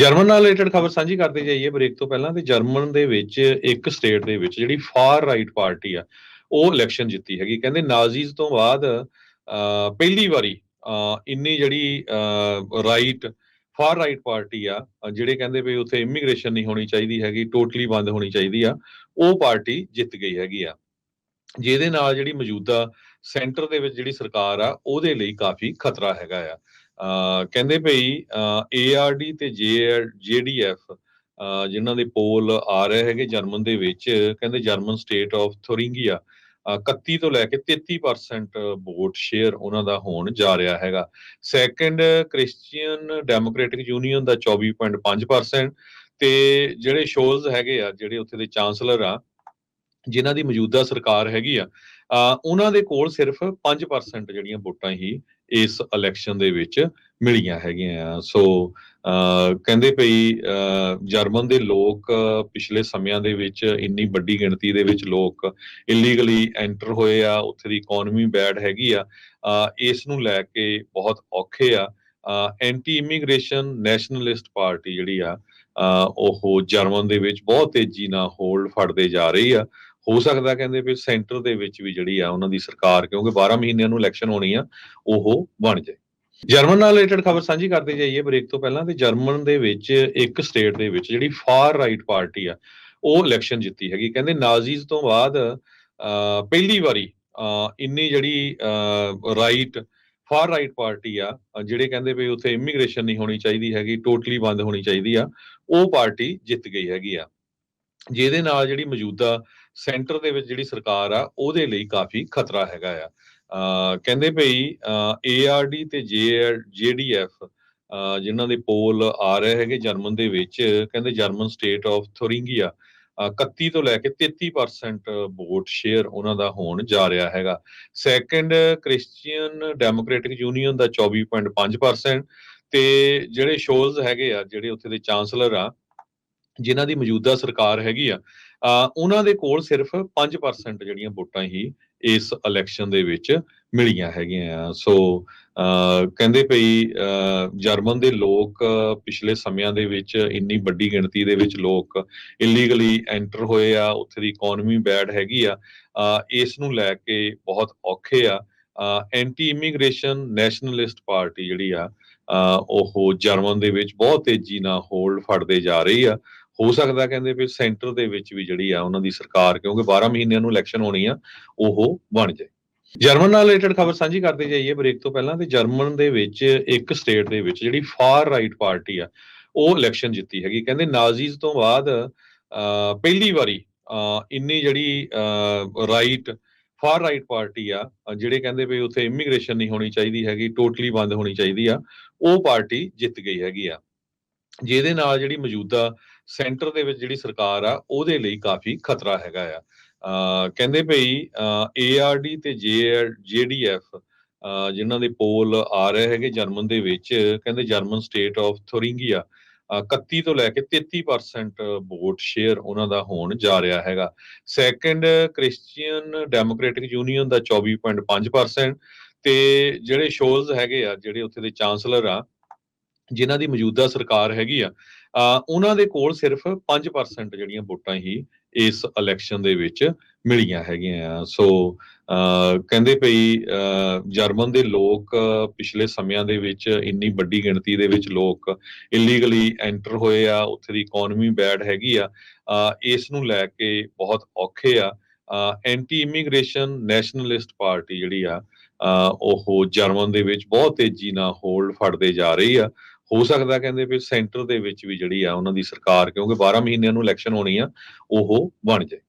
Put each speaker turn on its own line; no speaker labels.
German ਨਾਲ related ਖਬਰ ਸਾਂਝੀ ਕਰਦੇ ਜਾਈਏ ਬ੍ਰੇਕ ਤੋਂ ਪਹਿਲਾਂ ਤੇ ਜਰਮਨ ਦੇ ਵਿੱਚ ਇੱਕ ਸਟੇਟ ਦੇ ਵਿੱਚ ਜਿਹੜੀ ਫਾਰ ਰਾਈਟ ਪਾਰਟੀ ਆ ਉਹ ਇਲੈਕਸ਼ਨ ਜਿੱਤੀ ਹੈਗੀ। ਕਹਿੰਦੇ ਨਾਜ਼ੀਜ਼ ਤੋਂ ਬਾਅਦ ਅਹ, ਪਹਿਲੀ ਵਾਰੀ ਇੰਨੀ ਜਿਹੜੀ ਰਾਈਟ ਫਾਰ ਰਾਈਟ ਪਾਰਟੀ ਆ ਜਿਹੜੇ ਕਹਿੰਦੇ ਵੀ ਉੱਥੇ ਇਮੀਗ੍ਰੇਸ਼ਨ ਨਹੀਂ ਹੋਣੀ ਚਾਹੀਦੀ ਹੈਗੀ ਟੋਟਲੀ ਬੰਦ ਹੋਣੀ ਚਾਹੀਦੀ ਆ ਉਹ ਪਾਰਟੀ ਜਿੱਤ ਗਈ ਹੈਗੀ ਆ। ਜਿਹਦੇ ਨਾਲ ਜਿਹੜੀ ਮੌਜੂਦਾ ਸੈਂਟਰ ਦੇ ਵਿੱਚ ਜਿਹੜੀ ਸਰਕਾਰ ਆ ਉਹਦੇ ਲਈ ਕਾਫੀ ਖਤਰਾ ਹੈਗਾ ਆ। ਕਹਿੰਦੇ ਭਈ ਏਆਰਡੀ ਤੇ ਜੇਡੀਐਫ ਜਿਨ੍ਹਾਂ ਦੇ ਪੋਲ ਆ ਰਹੇ ਹੈਗੇ ਜਰਮਨ ਦੇ ਵਿੱਚ, ਕਹਿੰਦੇ ਜਰਮਨ ਸਟੇਟ ਆਫ ਥੋਰਿੰਗੀਆ 31 ਤੋਂ ਲੈ ਕੇ 33% ਵੋਟ ਸ਼ੇਅਰ ਉਹਨਾਂ ਦਾ ਹੋਣ ਜਾ ਰਿਹਾ ਹੈਗਾ। ਸੈਕੰਡ ਕ੍ਰਿਸਚੀਅਨ ਡੈਮੋਕ੍ਰੈਟਿਕ ਯੂਨੀਅਨ ਦਾ 24.5% ਤੇ ਜਿਹੜੇ ਸ਼ੋਲਜ਼ ਹੈਗੇ ਆ, ਜਿਹੜੇ ਉੱਥੇ ਦੇ ਚਾਂਸਲਰ ਆ, ਜਿਨ੍ਹਾਂ ਦੀ ਮੌਜੂਦਾ ਸਰਕਾਰ ਹੈਗੀ ਆ ਉਹਨਾਂ ਦੇ ਕੋਲ ਸਿਰਫ 5% ਜਿਹੜੀਆਂ ਵੋਟਾਂ ਹੀ ਇਸ ਇਲੈਕਸ਼ਨ ਦੇ ਵਿੱਚ ਮਿਲੀਆਂ ਹੈਗੀਆਂ। ਆ ਸੋ ਕਹਿੰਦੇ ਪਈ ਜਰਮਨ ਦੇ ਲੋਕ ਪਿਛਲੇ ਸਮਿਆਂ ਦੇ ਵਿੱਚ ਇੰਨੀ ਵੱਡੀ ਗਿਣਤੀ ਦੇ ਵਿੱਚ ਲੋਕ ਇਲੀਗਲੀ ਐਂਟਰ ਹੋਏ ਆ, ਉੱਥੇ ਦੀ ਇਕਨੋਮੀ ਬੈਡ ਹੈਗੀ ਆ ਇਸ ਨੂੰ ਲੈ ਕੇ ਬਹੁਤ ਔਖੇ ਆ। ਐਂਟੀ ਇਮੀਗ੍ਰੇਸ਼ਨ ਨੈਸ਼ਨਲਿਸਟ ਪਾਰਟੀ ਜਿਹੜੀ ਆ ਉਹ ਜਰਮਨ ਦੇ ਵਿੱਚ ਬਹੁਤ ਤੇਜ਼ੀ ਨਾਲ ਹੋਲਡ ਫੜਦੇ ਜਾ ਰਹੀ ਆ। ਹੋ ਸਕਦਾ ਕਹਿੰਦੇ ਵੀ ਸੈਂਟਰ ਦੇ ਵਿੱਚ ਵੀ ਜਿਹੜੀ ਆ ਉਹਨਾਂ ਦੀ ਸਰਕਾਰ ਕਿਉਂਕਿ 12 ਮਹੀਨਿਆਂ ਨੂੰ ਇਲੈਕਸ਼ਨ ਹੋਣੀ ਆ ਉਹ ਬਣ ਜਾਏ। ਜਰਮਨ ਨਾਲ ਰਿਲੇਟਡ ਖਬਰ ਸਾਂਝੀ ਕਰਦੇ ਜਾਈਏ ਬ੍ਰੇਕ ਤੋਂ ਪਹਿਲਾਂ ਤੇ ਜਰਮਨ ਦੇ ਵਿੱਚ ਇੱਕ ਸਟੇਟ ਦੇ ਵਿੱਚ ਜਿਹੜੀ ਫਾਰ ਰਾਈਟ ਪਾਰਟੀ ਆ ਉਹ ਇਲੈਕਸ਼ਨ ਜਿੱਤੀ ਹੈਗੀ। ਕਹਿੰਦੇ ਨਾਜ਼ੀਜ਼ ਤੋਂ ਬਾਅਦ ਅਹ, ਪਹਿਲੀ ਵਾਰੀ ਅਹ, ਇੰਨੀ ਜਿਹੜੀ ਰਾਈਟ ਫਾਰ ਰਾਈਟ ਪਾਰਟੀ ਆ ਜਿਹੜੇ ਕਹਿੰਦੇ ਵੀ ਉੱਥੇ ਇਮੀਗ੍ਰੇਸ਼ਨ ਨਹੀਂ ਹੋਣੀ ਚਾਹੀਦੀ ਹੈਗੀ ਟੋਟਲੀ ਬੰਦ ਹੋਣੀ ਚਾਹੀਦੀ ਆ ਉਹ ਪਾਰਟੀ ਜਿੱਤ ਗਈ ਹੈਗੀ ਆ। ਜਿਹਦੇ ਨਾਲ ਜਿਹੜੀ ਮੌਜੂਦਾ ਸੈਂਟਰ ਦੇ ਵਿੱਚ ਜਿਹੜੀ ਸਰਕਾਰ ਆ, ਉਹਦੇ ਲਈ ਕਾਫੀ ਖਤਰਾ ਹੈਗਾ ਆ। ਅਹ ਕਹਿੰਦੇ ਭਈ ਏਆਰਡੀ ਤੇ ਜੇਡੀਐਫ ਜਿਨ੍ਹਾਂ ਦੇ ਪੋਲ ਆ ਰਹੇ ਹੈਗੇ ਜਰਮਨ ਦੇ ਵਿੱਚ, ਕਹਿੰਦੇ ਜਰਮਨ ਸਟੇਟ ਆਫ ਥੋਰਿੰਗੀਆ, ਅਹ 31 ਤੋਂ ਲੈ ਕੇ 33% ਵੋਟ ਸ਼ੇਅਰ ਉਹਨਾਂ ਦਾ ਹੋਣ ਜਾ ਰਿਹਾ ਹੈਗਾ। ਸੈਕੰਡ ਕ੍ਰਿਸਚੀਅਨ ਡੈਮੋਕ੍ਰੈਟਿਕ ਯੂਨੀਅਨ ਦਾ 24.5% ਤੇ ਜਿਹੜੇ ਸ਼ੋਲਜ਼ ਹੈਗੇ ਆ, ਜਿਹੜੇ ਉੱਥੇ ਦੇ ਚਾਂਸਲਰ ਆ ਜਿਨ੍ਹਾਂ ਦੀ ਮੌਜੂਦਾ ਸਰਕਾਰ ਹੈਗੀ ਆ ਉਹਨਾਂ ਦੇ ਕੋਲ ਸਿਰਫ 5% ਜਿਹੜੀਆਂ ਵੋਟਾਂ ਹੀ ਇਸ ਇਲੈਕਸ਼ਨ ਦੇ ਵਿੱਚ ਮਿਲੀਆਂ ਹੈਗੀਆਂ ਆ। ਸੋ ਕਹਿੰਦੇ ਪਈ ਜਰਮਨ ਦੇ ਲੋਕ ਪਿਛਲੇ ਸਮਿਆਂ ਦੇ ਵਿੱਚ ਇੰਨੀ ਵੱਡੀ ਗਿਣਤੀ ਦੇ ਵਿੱਚ ਲੋਕ ਇਲੀਗਲੀ ਐਂਟਰ ਹੋਏ ਆ, ਉੱਥੇ ਦੀ ਇਕਨੋਮੀ ਬੈਡ ਹੈਗੀ ਆ ਇਸ ਨੂੰ ਲੈ ਕੇ ਬਹੁਤ ਔਖੇ ਆ। ਐਂਟੀ ਇਮੀਗ੍ਰੇਸ਼ਨ ਨੈਸ਼ਨਲਿਸਟ ਪਾਰਟੀ ਜਿਹੜੀ ਆ ਉਹ ਜਰਮਨ ਦੇ ਵਿੱਚ ਬਹੁਤ ਤੇਜ਼ੀ ਨਾਲ ਹੋਲਡ ਫੜਦੇ ਜਾ ਰਹੀ ਆ। ਹੋ ਸਕਦਾ ਕਹਿੰਦੇ ਵੀ ਸੈਂਟਰ ਦੇ ਵਿੱਚ ਵੀ ਜਿਹੜੀ ਆ ਉਹਨਾਂ ਦੀ ਸਰਕਾਰ, ਕਿਉਂਕਿ 12 ਮਹੀਨਿਆਂ ਨੂੰ ਇਲੈਕਸ਼ਨ ਹੋਣੀ ਆ, ਉਹ ਬਣ ਜਾਏ। ਜਰਮਨ ਨਾਲ ਰਿਲੇਟਡ ਖਬਰ ਸਾਂਝੀ ਕਰਦੇ ਜਾਈਏ ਬ੍ਰੇਕ ਤੋਂ ਪਹਿਲਾਂ ਤੇ ਜਰਮਨ ਦੇ ਵਿੱਚ ਇੱਕ ਸਟੇਟ ਦੇ ਵਿੱਚ ਜਿਹੜੀ ਫਾਰ ਰਾਈਟ ਪਾਰਟੀ ਆ, ਉਹ ਇਲੈਕਸ਼ਨ ਜਿੱਤੀ ਹੈਗੀ। ਕਹਿੰਦੇ ਨਾਜ਼ੀਜ਼ ਤੋਂ ਬਾਅਦ ਪਹਿਲੀ ਵਾਰੀ ਇੰਨੀ ਜਿਹੜੀ ਰਾਈਟ ਫਾਰ ਰਾਈਟ ਪਾਰਟੀ ਆ, ਜਿਹੜੇ ਕਹਿੰਦੇ ਵੀ ਉੱਥੇ ਇਮੀਗ੍ਰੇਸ਼ਨ ਨਹੀਂ ਹੋਣੀ ਚਾਹੀਦੀ ਹੈਗੀ ਟੋਟਲੀ ਬੰਦ ਹੋਣੀ ਚਾਹੀਦੀ ਆ, ਉਹ ਪਾਰਟੀ ਜਿੱਤ ਗਈ ਹੈਗੀ ਆ। ਜਿਹਦੇ ਨਾਲ ਜਿਹੜੀ ਮੌਜੂਦਾ ਸੈਂਟਰ ਦੇ ਵਿੱਚ ਜਿਹੜੀ ਸਰਕਾਰ ਆ, ਉਹਦੇ ਲਈ ਕਾਫੀ ਖਤਰਾ ਹੈਗਾ ਆ। ਅਹ ਕਹਿੰਦੇ ਭਈ ਏਆਰਡੀ ਤੇ ਜੇਡੀਐਫ ਜਿਨ੍ਹਾਂ ਦੇ ਪੋਲ ਆ ਰਹੇ ਹੈਗੇ ਜਰਮਨ ਦੇ ਵਿੱਚ, ਕਹਿੰਦੇ ਜਰਮਨ ਸਟੇਟ ਆਫ ਥੋਰਿੰਗੀਆ, ਅਹ 31 ਤੋਂ ਲੈ ਕੇ 33% ਵੋਟ ਸ਼ੇਅਰ ਉਹਨਾਂ ਦਾ ਹੋਣ ਜਾ ਰਿਹਾ ਹੈਗਾ। ਸੈਕੰਡ ਕ੍ਰਿਸਚੀਅਨ ਡੈਮੋਕ੍ਰੈਟਿਕ ਯੂਨੀਅਨ ਦਾ 24.5% ਤੇ ਜਿਹੜੇ ਸ਼ੋਲਜ਼ ਹੈਗੇ ਆ, ਜਿਹੜੇ ਉੱਥੇ ਦੇ ਚਾਂਸਲਰ ਆ ਜਿਨ੍ਹਾਂ ਦੀ ਮੌਜੂਦਾ ਸਰਕਾਰ ਹੈਗੀ ਆ ਉਹਨਾਂ ਦੇ ਕੋਲ ਸਿਰਫ 5% ਜਿਹੜੀਆਂ ਵੋਟਾਂ ਹੀ ਇਸ ਇਲੈਕਸ਼ਨ ਦੇ ਵਿੱਚ ਮਿਲੀਆਂ ਹੈਗੀਆਂ ਆ। ਸੋ ਕਹਿੰਦੇ ਭਈ ਜਰਮਨ ਦੇ ਲੋਕ ਪਿਛਲੇ ਸਮਿਆਂ ਦੇ ਵਿੱਚ ਇੰਨੀ ਵੱਡੀ ਗਿਣਤੀ ਦੇ ਵਿੱਚ ਲੋਕ ਇਲੀਗਲੀ ਐਂਟਰ ਹੋਏ ਆ, ਉੱਥੇ ਦੀ ਇਕਨੋਮੀ ਬੈਡ ਹੈਗੀ ਆ ਇਸ ਨੂੰ ਲੈ ਕੇ ਬਹੁਤ ਔਖੇ ਆ। ਐਂਟੀ ਇਮੀਗ੍ਰੇਸ਼ਨ ਨੈਸ਼ਨਲਿਸਟ ਪਾਰਟੀ ਜਿਹੜੀ ਆ ਉਹ ਜਰਮਨ ਦੇ ਵਿੱਚ ਬਹੁਤ ਤੇਜ਼ੀ ਨਾਲ ਹੋਲਡ ਫੜਦੇ ਜਾ ਰਹੀ ਆ। ਹੋ ਸਕਦਾ ਕਹਿੰਦੇ ਵੀ ਸੈਂਟਰ ਦੇ ਵਿੱਚ ਵੀ ਜਿਹੜੀ ਆ ਉਹਨਾਂ ਦੀ ਸਰਕਾਰ, ਕਿਉਂਕਿ 12 ਮਹੀਨਿਆਂ ਨੂੰ ਇਲੈਕਸ਼ਨ ਹੋਣੀ ਆ, ਉਹ ਬਣ ਜਾਏ।